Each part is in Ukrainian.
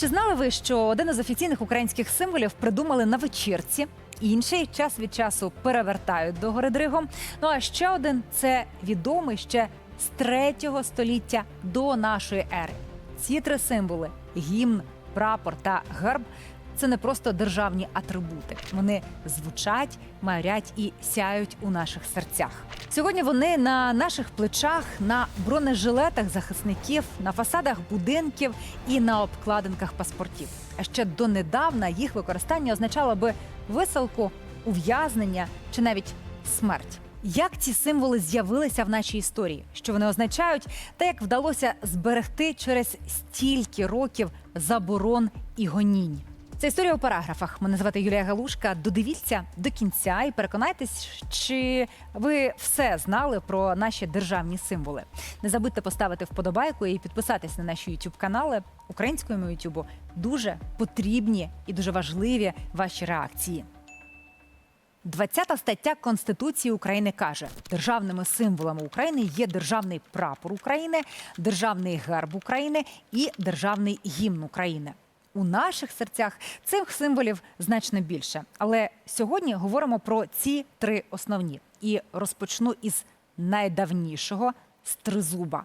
Чи знали ви, що один із офіційних українських символів придумали на вечірці? Інший час від часу перевертають до гори Дригом. Ну а ще один це відомий ще з третього століття до нашої ери. Ці три символи гімн, прапор та герб. Це не просто державні атрибути. Вони звучать, майорять і сяють у наших серцях. Сьогодні вони на наших плечах, на бронежилетах захисників, на фасадах будинків і на обкладинках паспортів. А ще донедавна їх використання означало би висилку, ув'язнення чи навіть смерть. Як ці символи з'явилися в нашій історії? Що вони означають, та як вдалося зберегти через стільки років заборон і гонінь? Це історія у параграфах. Мене звати Юлія Галушка. Додивіться до кінця і переконайтесь, чи ви все знали про наші державні символи. Не забудьте поставити вподобайку і підписатись на наші youtube канали українському YouTube. Дуже потрібні і дуже важливі ваші реакції. 20 стаття Конституції України каже: державними символами України є державний прапор України, державний герб України і державний гімн України. У наших серцях цих символів значно більше. Але сьогодні говоримо про ці три основні і розпочну із найдавнішого з тризуба.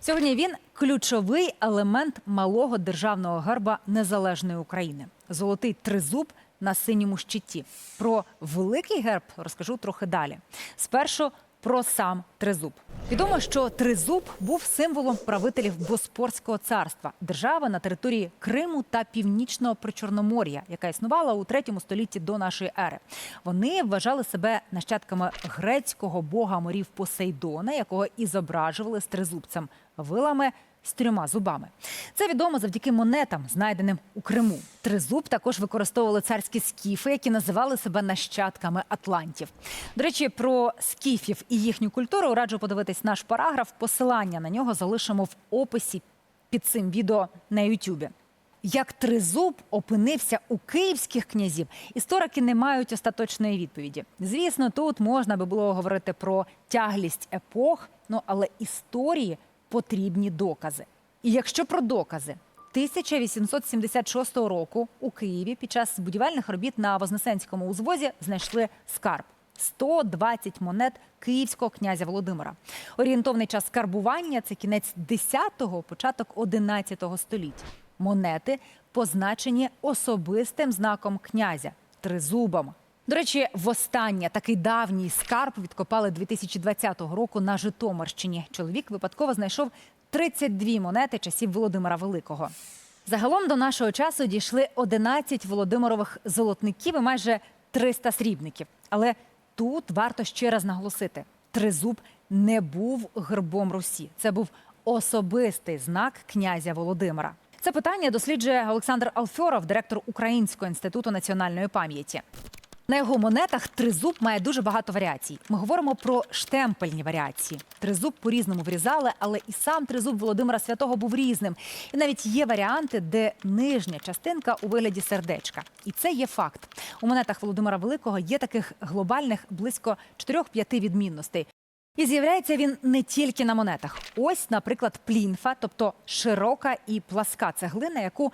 Сьогодні він ключовий елемент малого державного герба незалежної України. Золотий тризуб на синьому щиті. Про великий герб розкажу трохи далі. Спершу про сам тризуб. Відомо, що тризуб був символом правителів Боспорського царства, держави на території Криму та Північного Причорномор'я, яка існувала у третьому столітті до нашої ери. Вони вважали себе нащадками грецького бога морів Посейдона, якого і зображували з тризубцем, вилами з трьома зубами. Це відомо завдяки монетам, знайденим у Криму. Тризуб також використовували царські скіфи, які називали себе нащадками атлантів. До речі, про скіфів і їхню культуру раджу подивитись наш параграф. Посилання на нього залишимо в описі під цим відео на Ютубі. Як тризуб опинився у київських князів, історики не мають остаточної відповіді. Звісно, тут можна би було говорити про тяглість епох, ну але історії потрібні докази. І якщо про докази, 1876 року у Києві під час будівельних робіт на Вознесенському узвозі знайшли скарб. 120 монет київського князя Володимира. Орієнтовний час скарбування це кінець 10-го, початок 11-го століття. Монети позначені особистим знаком князя тризубом. До речі, востаннє такий давній скарб відкопали 2020 року на Житомирщині. Чоловік випадково знайшов 32 монети часів Володимира Великого. Загалом до нашого часу дійшли 11 Володимирових золотників і майже 300 срібників. Але тут варто ще раз наголосити: тризуб не був гербом Русі. Це був особистий знак князя Володимира. Це питання досліджує Олександр Алфьоров, директор Українського інституту національної пам'яті. На його монетах тризуб має дуже багато варіацій. Ми говоримо про штемпельні варіації. Тризуб по-різному врізали, але і сам тризуб Володимира Святого був різним. І навіть є варіанти, де нижня частинка у вигляді сердечка. І це є факт. У монетах Володимира Великого є таких глобальних близько 4-5 відмінностей. І з'являється він не тільки на монетах. Ось, наприклад, плінфа, тобто широка і пласка цеглина, яку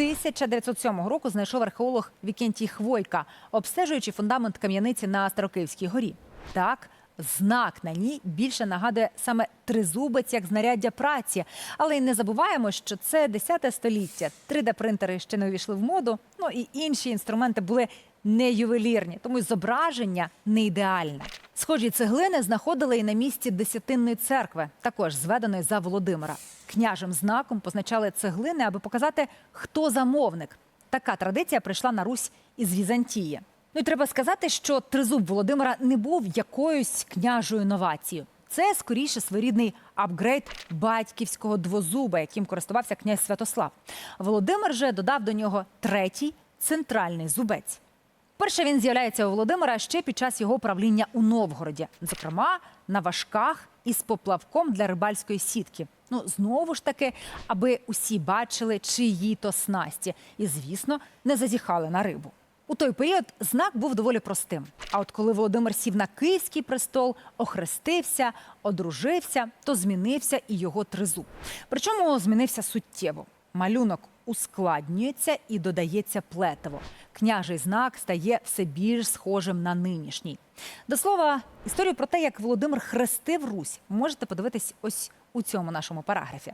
1907 року знайшов археолог Вікентій Хвойка, обстежуючи фундамент кам'яниці на Старокиївській горі. Так, знак на ній більше нагадує саме тризубець як знаряддя праці. Але й не забуваємо, що це 10 століття. 3D-принтери ще не увійшли в моду. Ну і інші інструменти були не ювелірні, тому й зображення не ідеальне. Схожі цеглини знаходили і на місці Десятинної церкви, також зведеної за Володимира. Княжим знаком позначали цеглини, аби показати, хто замовник. Така традиція прийшла на Русь із Візантії. Ну і треба сказати, що тризуб Володимира не був якоюсь княжою новацією. Це скоріше своєрідний апгрейд батьківського двозуба, яким користувався князь Святослав. Володимир же додав до нього третій центральний зубець. Перше він з'являється у Володимира ще під час його правління у Новгороді, зокрема на важках із поплавком для рибальської сітки. Ну знову ж таки, аби усі бачили, чиї то снасті, і звісно, не зазіхали на рибу. У той період знак був доволі простим. А от коли Володимир сів на київський престол, охрестився, одружився, то змінився і його тризуб. Причому змінився суттєво. Малюнок ускладнюється і додається плетиво. Княжий знак стає все більш схожим на нинішній. До слова, історію про те, як Володимир хрестив Русь, можете подивитись ось у цьому нашому параграфі.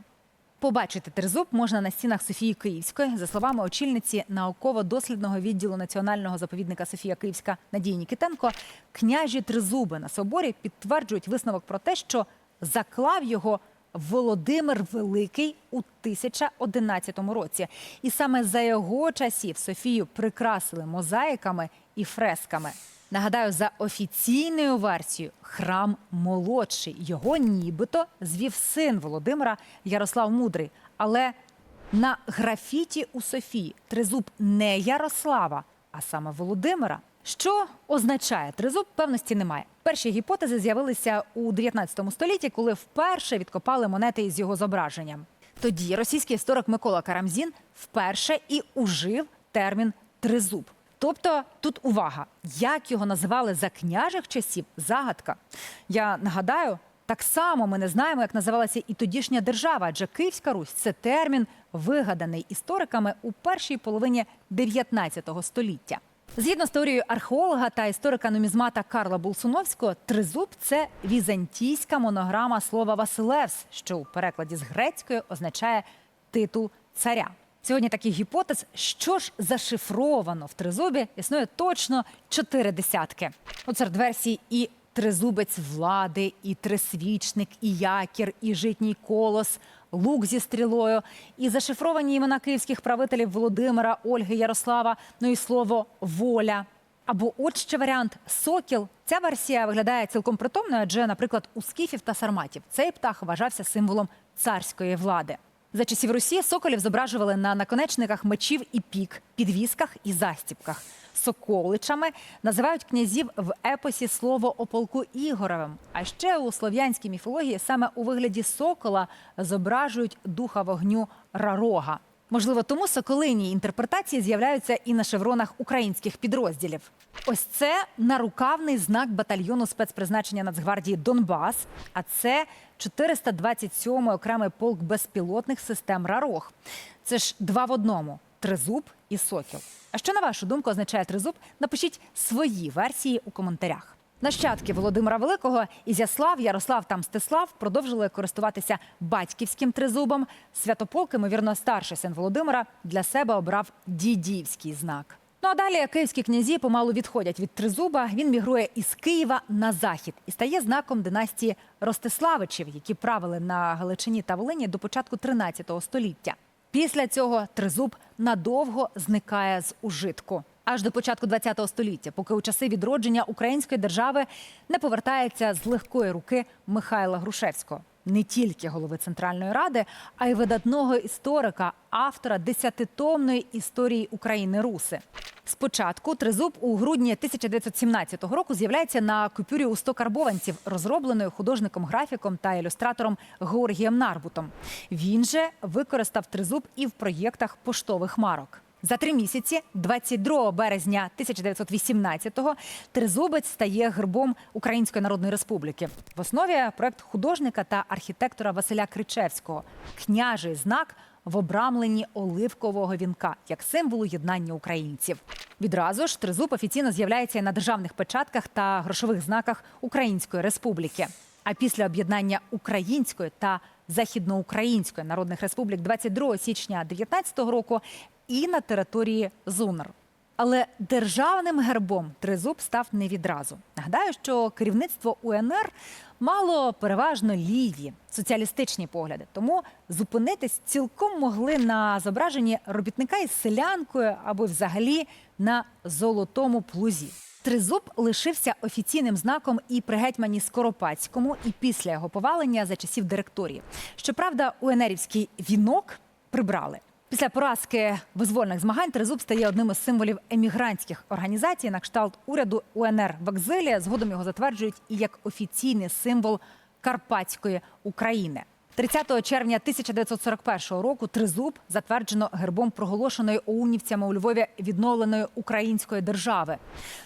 Побачити тризуб можна на стінах Софії Київської, за словами очільниці науково-дослідного відділу національного заповідника Софія Київська Надії Нікітенко. Княжі тризуби на соборі підтверджують висновок про те, що заклав його Володимир Великий у 1011 році. І саме за його часів Софію прикрасили мозаїками і фресками. Нагадаю, за офіційною версією, храм молодший. Його нібито звів син Володимира Ярослав Мудрий. Але на графіті у Софії тризуб не Ярослава, а саме Володимира. Що означає тризуб, певності немає. Перші гіпотези з'явилися у 19 столітті, коли вперше відкопали монети із його зображенням. Тоді російський історик Микола Карамзін вперше і ужив термін тризуб. Тобто тут увага, як його називали за княжих часів, загадка. Я нагадаю, так само ми не знаємо, як називалася і тодішня держава, адже Київська Русь це термін, вигаданий істориками у першій половині 19 століття. Згідно з теорією археолога та історика нумізмата Карла Булсуновського, тризуб це візантійська монограма слова Василевс, що у перекладі з грецької означає титул царя. Сьогодні таких гіпотез, що ж зашифровано в тризубі, існує точно чотири десятки. От серед версій і тризубець влади, і трисвічник, і якір, і житній колос, лук зі стрілою, і зашифровані імена київських правителів Володимира, Ольги, Ярослава, ну і слово воля. Або от ще варіант сокіл. Ця версія виглядає цілком притомною, адже, наприклад, у скіфів та сарматів цей птах вважався символом царської влади. За часів Росії соколів зображували на наконечниках мечів і пік, підвісках і застіпках. Соколичами називають князів в епосі слово о полку Ігоревим. А ще у слов'янській міфології саме у вигляді сокола зображують духа вогню Рарога. Можливо, тому соколині інтерпретації з'являються і на шевронах українських підрозділів. Ось це нарукавний знак батальйону спецпризначення Нацгвардії Донбас. А це 427-й окремий полк безпілотних систем Рарог. Це ж два в одному: тризуб і сокіл. А що на вашу думку означає тризуб? Напишіть свої версії у коментарях. Нащадки Володимира Великого Ізяслав, Ярослав та Мстислав продовжили користуватися батьківським тризубом. Святополк, ймовірно, старший син Володимира для себе обрав дідівський знак. Ну а далі київські князі помалу відходять від тризуба. Він мігрує із Києва на захід і стає знаком династії Ростиславичів, які правили на Галичині та Волині до початку 13 століття. Після цього тризуб надовго зникає з ужитку. Аж до початку ХХ століття, поки у часи відродження української держави не повертається з легкої руки Михайла Грушевського, не тільки голови Центральної Ради, а й видатного історика, автора десятитомної історії України Руси. Спочатку тризуб у грудні 1917 року з'являється на купюрі у 100 карбованців, розробленої художником-графіком та ілюстратором Георгієм Нарбутом. Він же використав тризуб і в проєктах поштових марок. За три місяці, 22 березня 1918-го, тризубець стає гербом Української Народної Республіки. В основі проект художника та архітектора Василя Кричевського. Княжий знак в обрамленні оливкового вінка як символу єднання українців. Відразу ж тризуб офіційно з'являється на державних печатках та грошових знаках Української Республіки. А після об'єднання Української та Західноукраїнської народних республік 22 січня 2019 року і на території ЗУНР. Але державним гербом тризуб став не відразу. Нагадаю, що керівництво УНР мало переважно ліві соціалістичні погляди, тому зупинитись цілком могли на зображенні робітника із селянкою або взагалі на золотому плузі. Тризуб лишився офіційним знаком і при гетьмані Скоропадському, і після його повалення за часів директорії. Щоправда, УНРівський вінок прибрали. Після поразки визвольних змагань тризуб стає одним із символів емігрантських організацій на кшталт уряду УНР в екзилі. Згодом його затверджують і як офіційний символ Карпатської України. 30 червня 1941 року тризуб затверджено гербом проголошеної оунівцями у Львові відновленої української держави.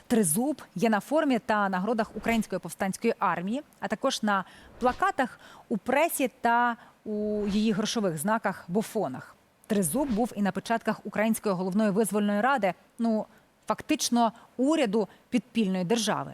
Тризуб є на формі та нагородах української повстанської армії, а також на плакатах у пресі та у її грошових знаках бофонах. Тризуб був і на початках Української головної визвольної ради, ну фактично уряду підпільної держави.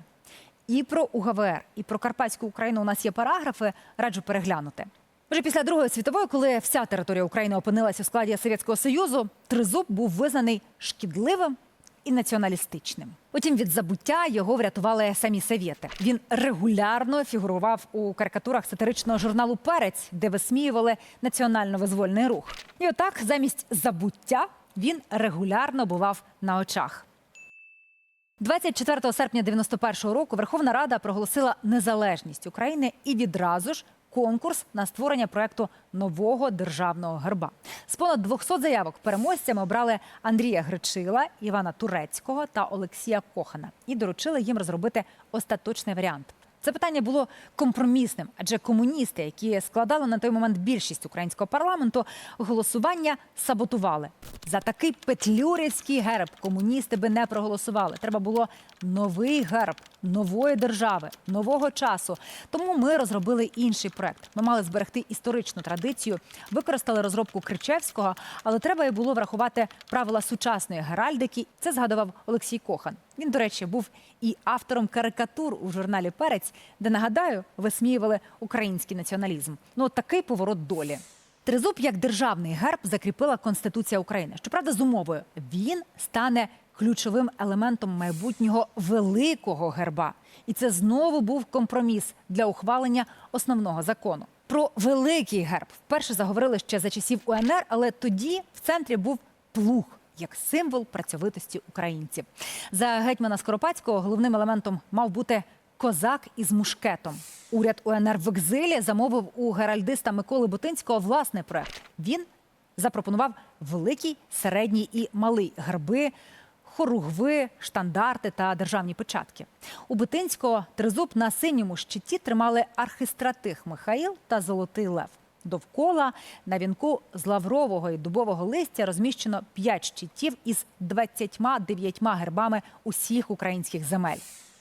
І про УГВР, і про Карпатську Україну у нас є параграфи. Раджу переглянути. Вже після Другої світової, коли вся територія України опинилася у складі Совєтського Союзу, тризуб був визнаний шкідливим і націоналістичним. Потім від забуття його врятували самі совєти. Він регулярно фігурував у карикатурах сатиричного журналу Перець, де висміювали національно-визвольний рух. І отак, замість забуття, він регулярно бував на очах. 24 серпня 91 року Верховна Рада проголосила незалежність України і відразу ж конкурс на створення проекту нового державного герба. З понад 200 заявок переможцями обрали Андрія Гречила, Івана Турецького та Олексія Кохана і доручили їм розробити остаточний варіант. Це питання було компромісним, адже комуністи, які складали на той момент більшість українського парламенту, голосування саботували. За такий петлюрівський герб комуністи би не проголосували. Треба було новий герб нової держави, нового часу. Тому ми розробили інший проект. Ми мали зберегти історичну традицію, використали розробку Кричевського, але треба і було врахувати правила сучасної геральдики. Це згадував Олексій Кохан. Він, до речі, був і автором карикатур у журналі Перець, де нагадаю, висміювали український націоналізм. Ну, от такий поворот долі. Тризуб як державний герб закріпила Конституція України. Щоправда, з умовою він стане ключовим елементом майбутнього великого герба. І це знову був компроміс для ухвалення основного закону. Про великий герб вперше заговорили ще за часів УНР, але тоді в центрі був плуг як символ працьовитості українців. За гетьмана Скоропадського головним елементом мав бути козак із мушкетом. Уряд УНР в екзилі замовив у геральдиста Миколи Бутинського власний проект. Він запропонував великий, середній і малий герби, хоругви, штандарти та державні печатки. У Бутинського тризуб на синьому щиті тримали архистратих Михаїл та Золотий Лев. Довкола на вінку з лаврового і дубового листя розміщено п'ять щитів із 29 гербами усіх українських земель.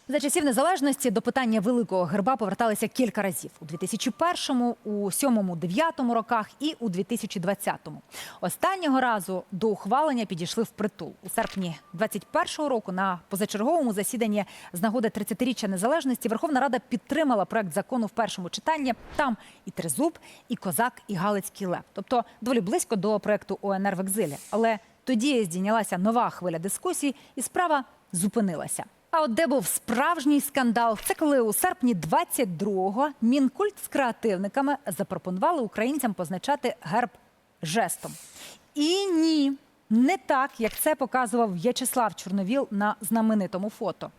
За часів незалежності до питання великого герба поверталися кілька разів у 2001-му, у 7-9 роках і у 2020-му. Останнього разу до ухвалення підійшли впритул у серпні 21-го року. На позачерговому засіданні з нагоди 30-річчя незалежності Верховна Рада підтримала проект закону в першому читанні. Там і тризуб, і козак, і Галицький лев. Тобто доволі близько до проекту ОНР в екзилі. Але тоді здійнялася нова хвиля дискусій, і справа зупинилася. А от де був справжній скандал, це коли у серпні 22-го мінкульт з креативниками запропонували українцям позначати герб жестом. І ні, не так, як це показував В'ячеслав Чорновіл на знаменитому фото.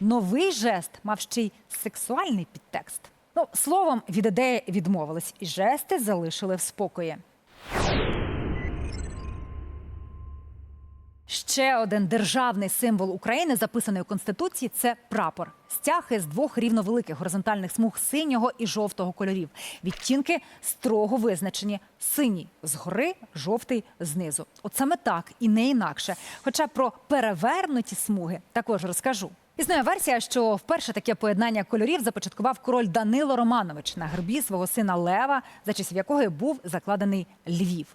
Новий жест мав ще й сексуальний підтекст. Ну, словом, від ідеї відмовились, і жести залишили в спокої. Ще один державний символ України, записаний у конституції, це прапор. Стяг із двох рівновеликих горизонтальних смуг синього і жовтого кольорів. Відтінки строго визначені: синій згори, жовтий знизу. От саме так і не інакше. Хоча про перевернуті смуги також розкажу. Існує версія, що вперше таке поєднання кольорів започаткував король Данило Романович на гербі свого сина Лева, за часів якого був закладений Львів.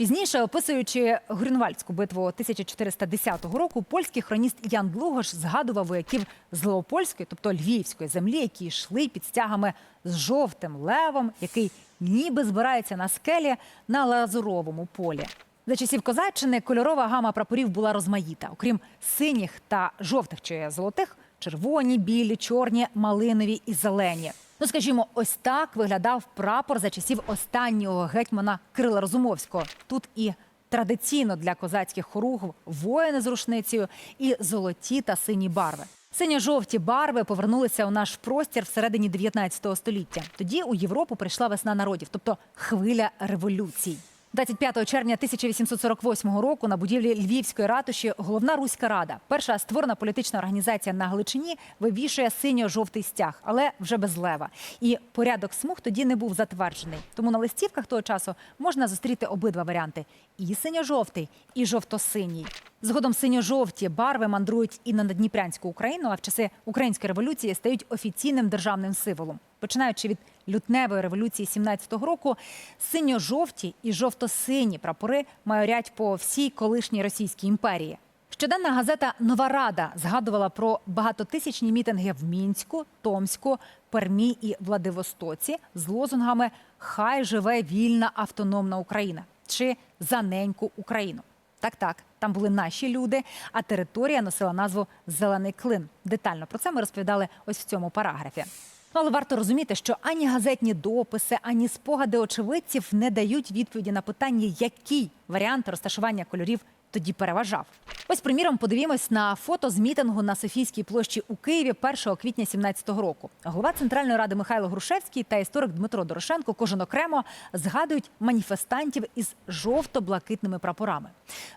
Пізніше, описуючи Грюнвальдську битву 1410 року, польський хроніст Ян Блугош згадував вояків з Леопольської, тобто львівської землі, які йшли під стягами з жовтим левом, який ніби збирається на скелі на лазуровому полі. За часів козаччини кольорова гама прапорів була розмаїта. Окрім синіх та жовтих чи золотих, червоні, білі, чорні, малинові і зелені. Ну, скажімо, ось так виглядав прапор за часів останнього гетьмана Крила Розумовського. Тут і традиційно для козацьких хоругв воїни з рушницею і золоті та сині барви. Синьо-жовті барви повернулися у наш простір всередині 19 століття. Тоді у Європу прийшла весна народів, тобто хвиля революцій. 25 червня 1848 року на будівлі Львівської ратуші головна руська рада, перша створена політична організація на Галичині, вивішує синьо-жовтий стяг, але вже без лева. І порядок смуг тоді не був затверджений. Тому на листівках того часу можна зустріти обидва варіанти: і синьо-жовтий, і жовто-синій. Згодом синьо-жовті барви мандрують і на Надніпрянську Україну, а в часи української революції стають офіційним державним символом. Починаючи від лютневої революції 17-го року, синьо-жовті і жовто-сині прапори майорять по всій колишній Російській імперії. Щоденна газета Нова Рада згадувала про багатотисячні мітинги в Мінську, Томську, Пермі і Владивостоці з лозунгами Хай живе вільна автономна Україна чи за неньку Україну. Так, так, там були наші люди, а територія носила назву Зелений клин. Детально про це ми розповідали ось в цьому параграфі. Але варто розуміти, що ані газетні дописи, ані спогади очевидців не дають відповіді на питання, який варіант розташування кольорів тоді переважав. Ось, приміром, подивімось на фото з мітингу на Софійській площі у Києві 1 квітня 17-го року. Голова Центральної ради Михайло Грушевський та історик Дмитро Дорошенко кожен окремо згадують маніфестантів із жовто-блакитними прапорами.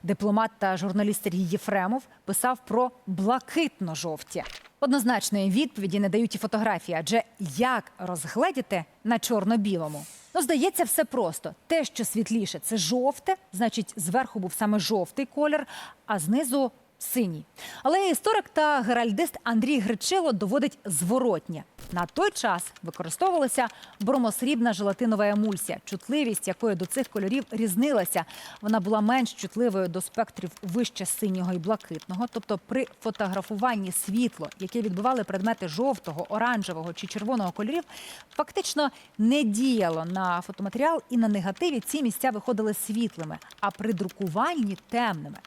Дипломат та журналіст Сергій Єфремов писав про блакитно-жовті. Однозначної відповіді не дають і фотографії, адже як розгледіти на чорно-білому? Ну, здається, все просто. Те, що світліше, це жовте, значить, зверху був саме жовтий колір, а знизу синій. Але історик та геральдист Андрій Гречило доводить зворотнє. На той час використовувалася бромосрібна желатинова емульсія, чутливість якої до цих кольорів різнилася. Вона була менш чутливою до спектрів вище синього і блакитного. Тобто, при фотографуванні світло, яке відбивали предмети жовтого, оранжевого чи червоного кольорів, фактично не діяло на фотоматеріал, і на негативі ці місця виходили світлими, а при друкуванні темними.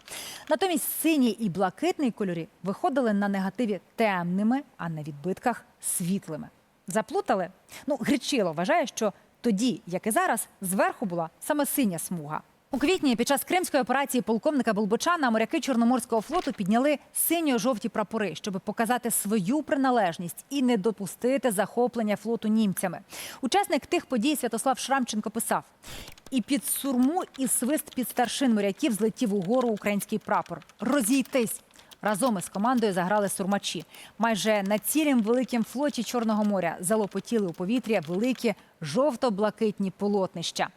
Натомість синій і блакитний кольорі виходили на негативі темними, а на відбитках світлими. Заплутали? Ну, Гречило вважає, що тоді, як і зараз, зверху була саме синя смуга. У квітні під час кримської операції полковника Болбочана моряки Чорноморського флоту підняли синьо-жовті прапори, щоб показати свою приналежність і не допустити захоплення флоту німцями. Учасник тих подій Святослав Шрамченко писав: і під сурму, і свист під старшин моряків злетів угору український прапор. Розійтись. Разом із командою заграли сурмачі. Майже на цілім великім флоті Чорного моря залопотіли у повітря великі жовто-блакитні полотнища.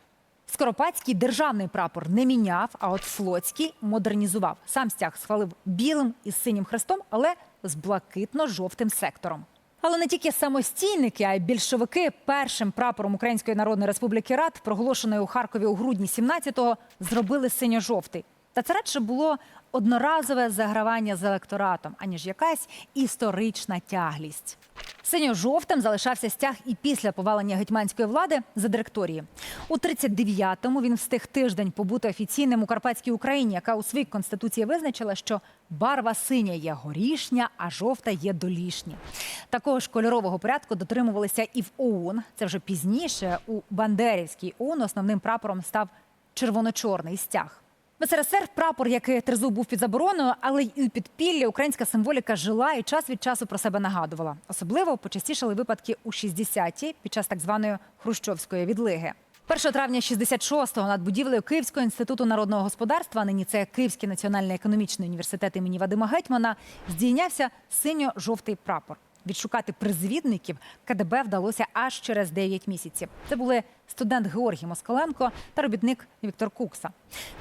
Скоропадський державний прапор не міняв, а от флотський модернізував. Сам стяг схвалив білим із синім хрестом, але з блакитно-жовтим сектором. Але не тільки самостійники, а й більшовики першим прапором Української Народної Республіки Рад, проголошеної у Харкові у грудні 17-го, зробили синьо-жовтий. Та це радше було одноразове загравання з електоратом, аніж якась історична тяглість. Синьо-жовтим залишався стяг і після повалення гетьманської влади за директорії. У 39-му він встиг тиждень побути офіційним у Карпатській Україні, яка у своїй конституції визначила, що барва синя є горішня, а жовта є долішня. Такого ж кольорового порядку дотримувалися і в ОУН. Це вже пізніше у Бандерівській ОУН основним прапором став червоно-чорний стяг. В СРСР прапор, як і тризуб, був під забороною, але й у підпіллі українська символіка жила і час від часу про себе нагадувала. Особливо почастішали випадки у 60-ті під час так званої хрущовської відлиги. 1 травня 66-го над будівлею Київського інституту народного господарства, нині це Київський національний економічний університет імені Вадима Гетьмана, здійнявся синьо-жовтий прапор. Відшукати призвідників КДБ вдалося аж через 9 місяців. Це були студент Георгій Москаленко та робітник Віктор Кукса.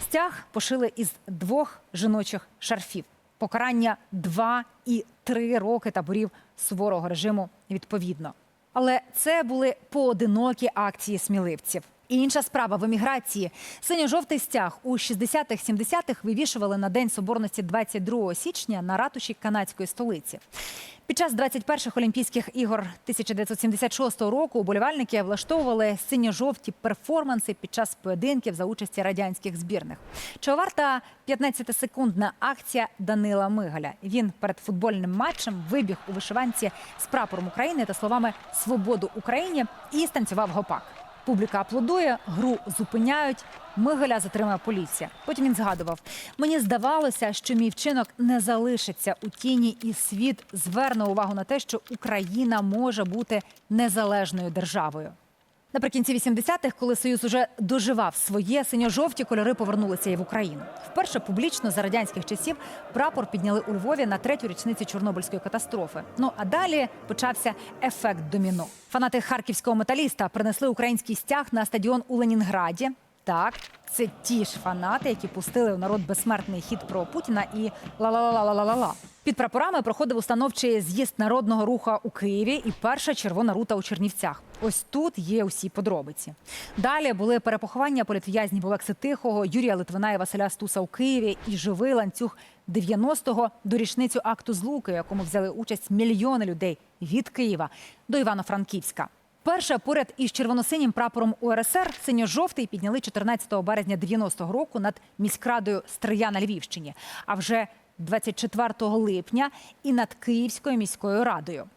Стяг пошили із двох жіночих шарфів. Покарання 2 і 3 роки таборів суворого режиму відповідно. Але це були поодинокі акції сміливців. І інша справа в еміграції. Синьо-жовтий стяг у 60-х-70-х вивішували на День Соборності 22 січня на ратуші канадської столиці. Під час 21-х Олімпійських ігор 1976 року уболівальники влаштовували синьо-жовті перформанси під час поєдинків за участі радянських збірних. Чого варта 15-секундна акція Данила Мигаля. Він перед футбольним матчем вибіг у вишиванці з прапором України та словами Свободу Україні і станцював гопак. Публіка аплодує, гру зупиняють. Мигаля затримує поліція. Потім він згадував: мені здавалося, що мій вчинок не залишиться у тіні, і світ зверне увагу на те, що Україна може бути незалежною державою. Наприкінці 80-х, коли Союз уже доживав своє, синьо-жовті кольори повернулися і в Україну. Вперше публічно за радянських часів прапор підняли у Львові на третю річницю Чорнобильської катастрофи. Ну а далі почався ефект доміно. Фанати харківського металіста принесли український стяг на стадіон у Ленінграді. Так, це ті ж фанати, які пустили у народ безсмертний хід про Путіна і ла-ла-ла-ла-ла-ла-ла. Під прапорами проходив установчий з'їзд народного руха у Києві і перша червона рута у Чернівцях. Ось тут є усі подробиці. Далі були перепоховання політв'язнів Олекси Тихого, Юрія Литвина і Василя Стуса у Києві і живий ланцюг 90-го до річницю акту злуки, якому взяли участь мільйони людей від Києва до Івано-Франківська. Перше поряд із червоно-синім прапором УРСР синьо-жовтий підняли 14 березня 90-го року над міськрадою Стрия на Львівщині. А вже 24 липня і над Київською міською радою.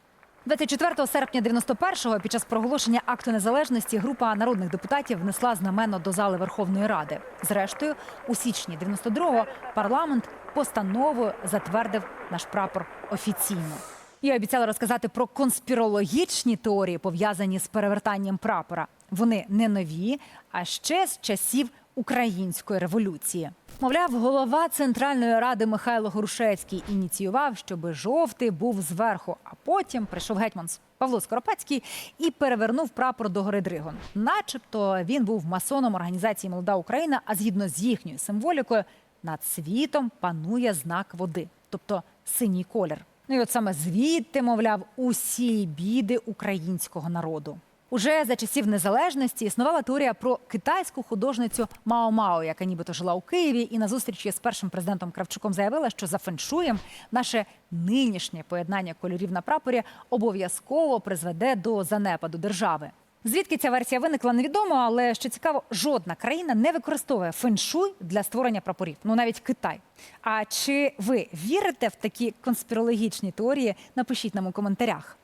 24 серпня 91-го під час проголошення акту незалежності група народних депутатів внесла знамено до зали Верховної Ради. Зрештою, у січні 92-го парламент постановою затвердив наш прапор офіційно. Я обіцяла розказати про конспірологічні теорії, пов'язані з перевертанням прапора. Вони не нові, а ще з часів української революції. Мовляв, голова Центральної ради Михайло Грушевський ініціював, щоб жовтий був зверху, а потім прийшов гетьман Павло Скоропадський і перевернув прапор до гори Дригон. Начебто він був масоном організації Молода Україна, а згідно з їхньою символікою, над світом панує знак води, тобто синій колір. Ну і от саме звідти, мовляв, усі біди українського народу. Уже за часів незалежності існувала теорія про китайську художницю Мао Мао, яка нібито жила у Києві, і на зустрічі з першим президентом Кравчуком заявила, що за феншуєм наше нинішнє поєднання кольорів на прапорі обов'язково призведе до занепаду держави. Звідки ця версія виникла, невідомо, але що цікаво, жодна країна не використовує феншуй для створення прапорів, ну навіть Китай. А чи ви вірите в такі конспірологічні теорії? Напишіть нам у коментарях.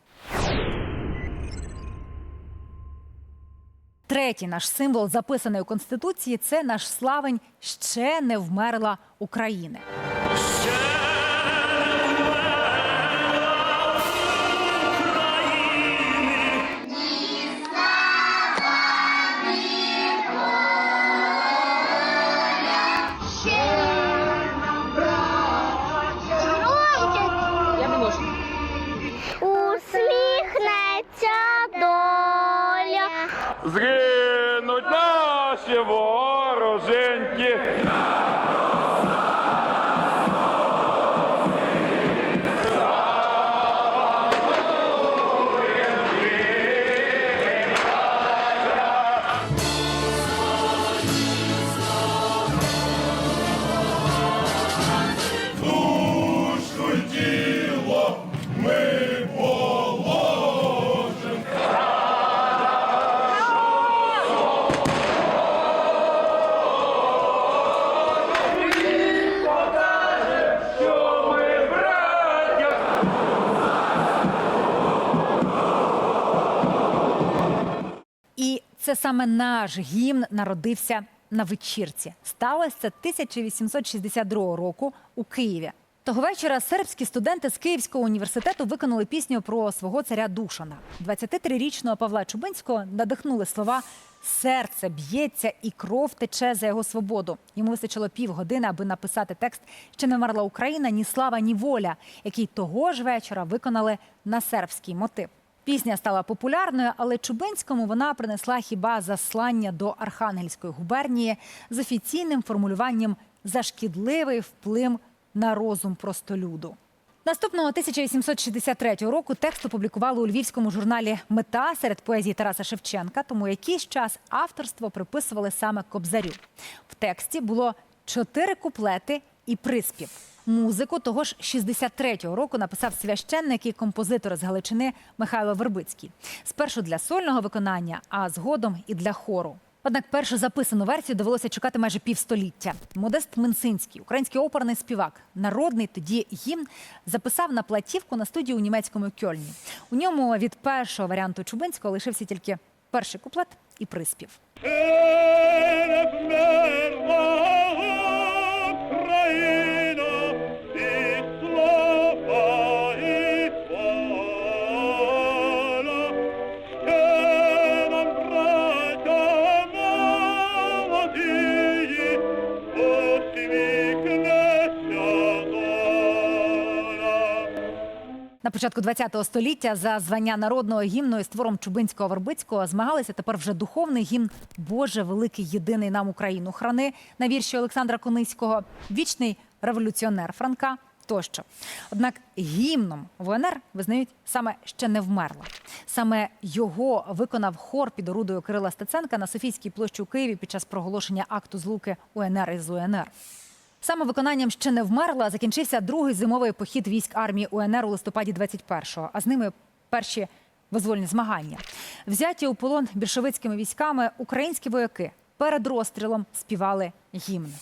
Третій наш символ, записаний у конституції, це наш славень ще не вмерла України. Згинуть наші вороженьки. Це саме наш гімн народився на вечірці. Сталося це 1862 року у Києві. Того вечора сербські студенти з Київського університету виконали пісню про свого царя Душана. 23-річного Павла Чубинського надихнули слова Серце б'ється і кров тече за його свободу. Йому вистачило півгодини, аби написати текст Ще не вмерла Україна, ні слава, ні воля, який того ж вечора виконали на сербський мотив. Пісня стала популярною, але Чубинському вона принесла хіба заслання до Архангельської губернії з офіційним формулюванням за шкідливий вплив на розум простолюду. Наступного 1863 року текст опублікували у львівському журналі Мета серед поезії Тараса Шевченка, тому якийсь час авторство приписували саме Кобзарю. В тексті було чотири куплети і приспів. Музику того ж 63-го року написав священник і композитор з Галичини Михайло Вербицький. Спершу для сольного виконання, а згодом і для хору. Однак першу записану версію довелося чекати майже півстоліття. Модест Менсинський, український оперний співак, народний тоді гімн записав на платівку на студії у німецькому Кьольні. У ньому від першого варіанту Чубинського лишився тільки перший куплет і приспів. На початку ХХ століття за звання народного гімну із твором Чубинського Вербицького змагалися тепер вже духовний гімн Боже великий єдиний нам Україну храни на вірші Олександра Кониського, вічний революціонер Франка тощо. Однак гімном ВНР визнають саме ще не вмерла. Саме його виконав хор під орудою Кирила Стеценка на Софійській площі у Києві під час проголошення акту злуки УНР із УНР. Саме виконанням ще не вмерла закінчився другий зимовий похід військ армії УНР у листопаді 21-го, а з ними перші визвольні змагання. Взяті у полон більшовицькими військами українські вояки перед розстрілом співали гімн.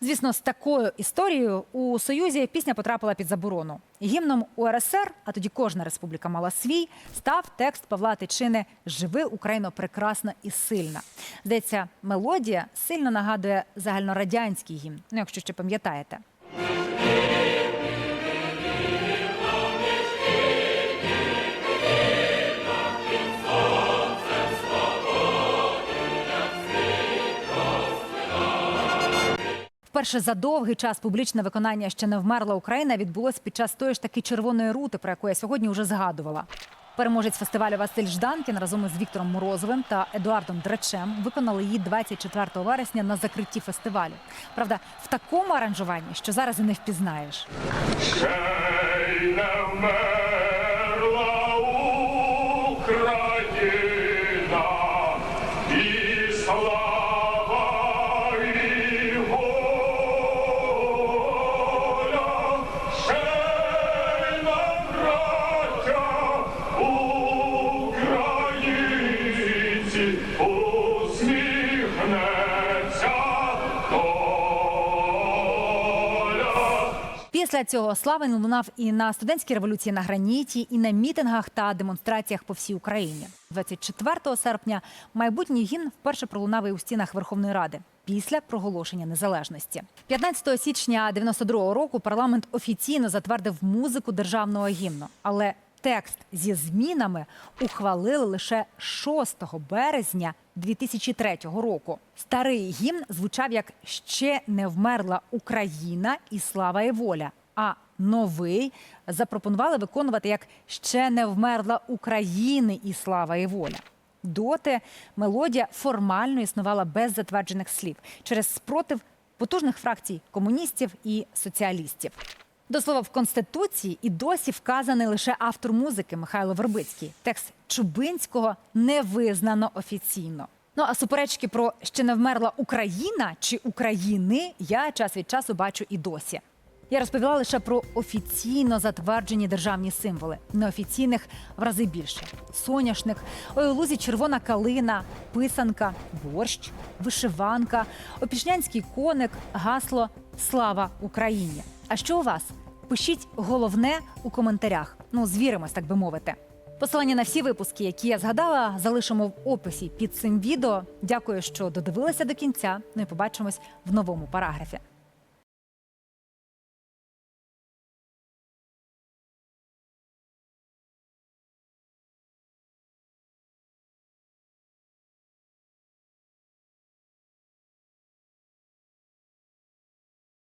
Звісно, з такою історією у Союзі пісня потрапила під заборону. Гімном УРСР, а тоді кожна республіка мала свій, став текст Павла Тичини Живи Україно прекрасна і сильна. Здається, мелодія сильно нагадує загальнорадянський гімн, ну якщо ще пам'ятаєте. Вперше за довгий час публічне виконання ще не вмерла Україна відбулось під час тої ж таки червоної рути, про яку я сьогодні вже згадувала. Переможець фестивалю Василь Жданкін разом із Віктором Морозовим та Едуардом Драчем виконали її 24 вересня на закритті фестивалю. Правда, в такому аранжуванні, що зараз і не впізнаєш. Після цього славен лунав і на студентській революції на граніті, і на мітингах та демонстраціях по всій Україні. 24 серпня майбутній гімн вперше пролунав і у стінах Верховної Ради після проголошення незалежності. 15 січня 92 року парламент офіційно затвердив музику державного гімну, але текст зі змінами ухвалили лише 6 березня 2003 року. Старий гімн звучав як ще не вмерла Україна і слава і воля. А новий запропонували виконувати як ще не вмерла України і слава і воля. Доти мелодія формально існувала без затверджених слів через спротив потужних фракцій комуністів і соціалістів. До слова, в конституції і досі вказаний лише автор музики Михайло Вербицький. Текст Чубинського не визнано офіційно. Ну а суперечки про ще не вмерла Україна чи України я час від часу бачу і досі. Я розповіла лише про офіційно затверджені державні символи, неофіційних в рази більше: соняшник, ой у лузі червона калина, писанка, борщ, вишиванка, опішнянський коник, гасло Слава Україні. А що у вас? Пишіть головне у коментарях. Ну, звіримось, так би мовити. Посилання на всі випуски, які я згадала, залишимо в описі під цим відео. Дякую, що додивилися до кінця. Ну і побачимось в новому параграфі.